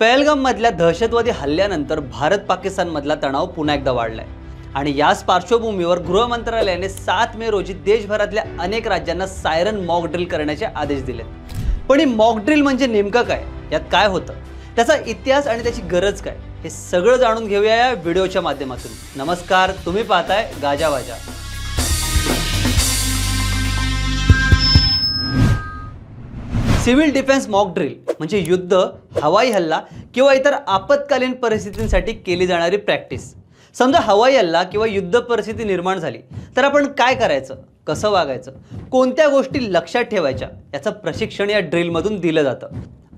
पहलगाममधल्या दहशतवादी हल्ल्यानंतर भारत पाकिस्तानमधला तणाव पुन्हा एकदा वाढलाय. आणि याच पार्श्वभूमीवर गृह मंत्रालयाने सात मे रोजी देशभरातल्या अनेक राज्यांना सायरन मॉक ड्रिल करण्याचे आदेश दिले. पण ही मॉक ड्रिल म्हणजे नेमकं काय? यात काय होतं? त्याचा इतिहास आणि त्याची गरज काय? हे सगळं जाणून घेऊया या व्हिडिओच्या माध्यमातून. नमस्कार तुम्ही पाहताय Gajavaja civil defence mock drill. म्हणजे युद्ध हवाई हल्ला किंवा इतर आपत्कालीन परिस्थितींसाठी केली जाणारी प्रॅक्टिस. समजा हवाई हल्ला किंवा युद्ध परिस्थिती निर्माण झाली तर आपण काय करायचं? कसं वागायचं? कोणत्या गोष्टी लक्षात ठेवायच्या? याचं प्रशिक्षण या ड्रिलमधून दिलं जातं.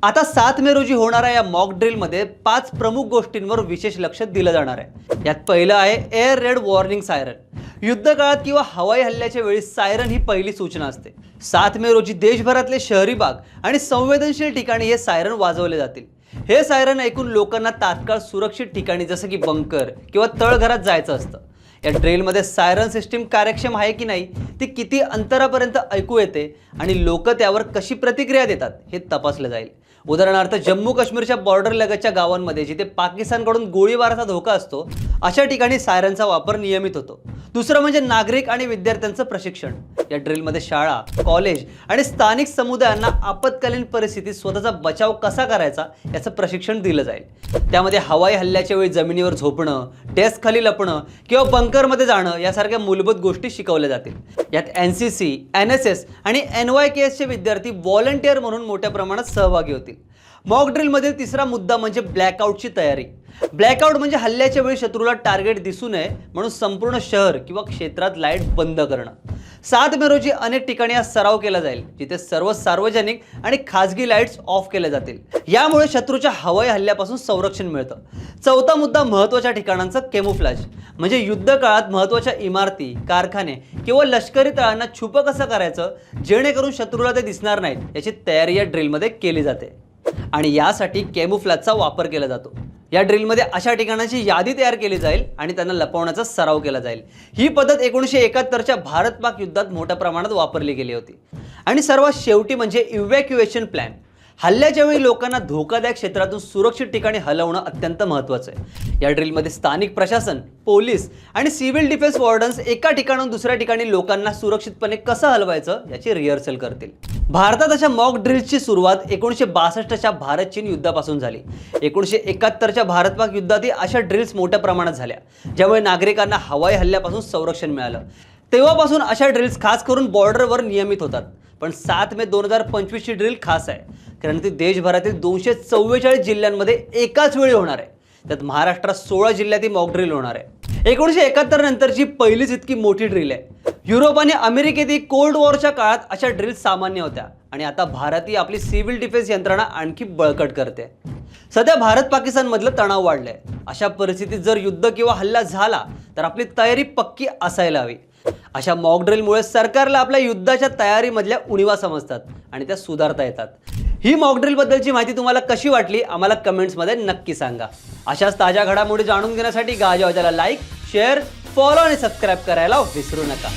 आता सात मे रोजी होणाऱ्या या मॉक ड्रिलमध्ये पाच प्रमुख गोष्टींवर विशेष लक्ष दिलं जाणार आहे. यात पहिलं आहे एअर रेड वॉर्निंग सायरन. युद्ध काळात किंवा हवाई हल्ल्याच्या वेळी सायरन ही पहिली सूचना असते. सात मे रोजी देशभरातले शहरी भाग आणि संवेदनशील ठिकाणी हे सायरन वाजवले जातील. हे सायरन ऐकून लोकांना तात्काळ सुरक्षित ठिकाणी जसं की बंकर किंवा तळघरात जायचं असतं. या ड्रिलमध्ये सायरन सिस्टीम कार्यक्षम आहे की नाही ती किती अंतरापर्यंत ऐकू येते आणि लोक त्यावर कशी प्रतिक्रिया देतात हे तपासलं जाईल. उदाहरणार्थ जम्मू काश्मीरच्या बॉर्डर लगतच्या गावांमध्ये जिथे पाकिस्तानकडून गोळीबाराचा धोका असतो अशा ठिकाणी सायरनचा वापर नियमित होतो. दुसरं म्हणजे नागरिक आणि विद्यार्थ्यांचं प्रशिक्षण. या ड्रिलमध्ये शाळा कॉलेज आणि स्थानिक समुदायांना आपत्कालीन परिस्थितीत स्वतःचा बचाव कसा करायचा याचं प्रशिक्षण दिलं जाईल. त्यामध्ये हवाई हल्ल्याच्या वेळी जमिनीवर झोपणं डेस्क खाली लपणं किंवा बंकरमध्ये जाणं यासारख्या मूलभूत गोष्टी शिकवल्या जातील. यात N C C N S S आणि एन वाय के एसचे विद्यार्थी व्हॉलंटिअर म्हणून मोठ्या प्रमाणात सहभागी होतील. मॉक ड्रिलमधील तिसरा मुद्दा म्हणजे ब्लॅकआउटची तयारी. ब्लॅकआउट म्हणजे हल्ल्याच्या वेळी शत्रूला टार्गेट दिसू नये म्हणून संपूर्ण शहर किंवा क्षेत्रात लाइट बंद करणं. सात मे रोजी अनेक ठिकाणी हा सराव केला जाईल जिथे सर्व सार्वजनिक आणि खाजगी लाईट्स ऑफ केल्या जातील. यामुळे शत्रूच्या हवाई हल्ल्यापासून संरक्षण मिळतं. चौथा मुद्दा महत्त्वाच्या ठिकाणांचं केमोफ्लॅज म्हणजे युद्ध काळात महत्त्वाच्या इमारती कारखाने किंवा लष्करी तळांना छुपं कसं करायचं जेणेकरून शत्रूला ते दिसणार नाहीत याची तयारी या ड्रिलमध्ये केली जाते. आणि यासाठी केमोफ्लॅजचा वापर केला जातो. या ड्रिलमध्ये अशा ठिकाणांची यादी तयार केली जाईल आणि त्यांना लपवण्याचा सराव केला जाईल. ही पद्धत एकोणीसशे एकाहत्तरच्या भारत पाक युद्धात मोठ्या प्रमाणात वापरली गेली होती. आणि सर्वात शेवटी म्हणजे इव्हॅक्युएशन प्लॅन हल्ल्याच्या वेळी लोकांना धोकादायक क्षेत्रातून सुरक्षित ठिकाणी हलवणं अत्यंत महत्त्वाचं आहे. या ड्रिलमध्ये स्थानिक प्रशासन पोलीस आणि सिव्हिल डिफेन्स वॉर्डन्स एका ठिकाणाहून दुसऱ्या ठिकाणी लोकांना सुरक्षितपणे कसं हलवायचं याची रिहर्सल करतील. भारतात अशा मॉक ड्रिल्सची सुरुवात एकोणीसशे बासष्टच्या भारत चीन युद्धापासून झाली. एकोणीसशे एकाहत्तरच्या भारत पाक युद्धातही अशा ड्रिल्स मोठ्या प्रमाणात झाल्या ज्यामुळे नागरिकांना हवाई हल्ल्यापासून संरक्षण मिळालं. तेव्हापासून अशा ड्रिल्स खास करून बॉर्डरवर नियमित होतात. पण सात मे दोन हजार पंचवीसची ड्रिल खास आहे. कारण ती देशभरातील दोनशे चव्वेचाळीस जिल्ह्यांमध्ये एकाच वेळी होणार आहे. त्यात महाराष्ट्रात सोळा जिल्ह्यात ही मॉक ड्रिल होणार आहे. एकोणीसशे एकाहत्तर नंतरची पहिलीच इतकी मोठी ड्रिल आहे. युरोप आणि अमेरिकेतही कोल्ड वॉरच्या काळात अशा ड्रिल सामान्य होत्या. आणि आता भारत ही आपली सिव्हिल डिफेन्स यंत्रणा आणखी बळकट करते. सध्या भारत पाकिस्तानमधलं तणाव वाढलंय. अशा परिस्थितीत जर युद्ध किंवा हल्ला झाला तर आपली तयारी पक्की असायला हवी. अशा मॉक ड्रिलमुळे सरकारला आपल्या युद्धाच्या तयारीमधल्या उणीवा समजतात आणि त्या सुधारता येतात. ही मॉक ड्रिल बद्दलची माहिती तुम्हाला कशी वाटली आम्हाला कमेंट्समध्ये नक्की सांगा. अशाच ताज्या घडामोडी जाणून घेण्यासाठी गाजवाजाला लाईक शेअर फॉलो आणि सबस्क्राईब करायला विसरू नका.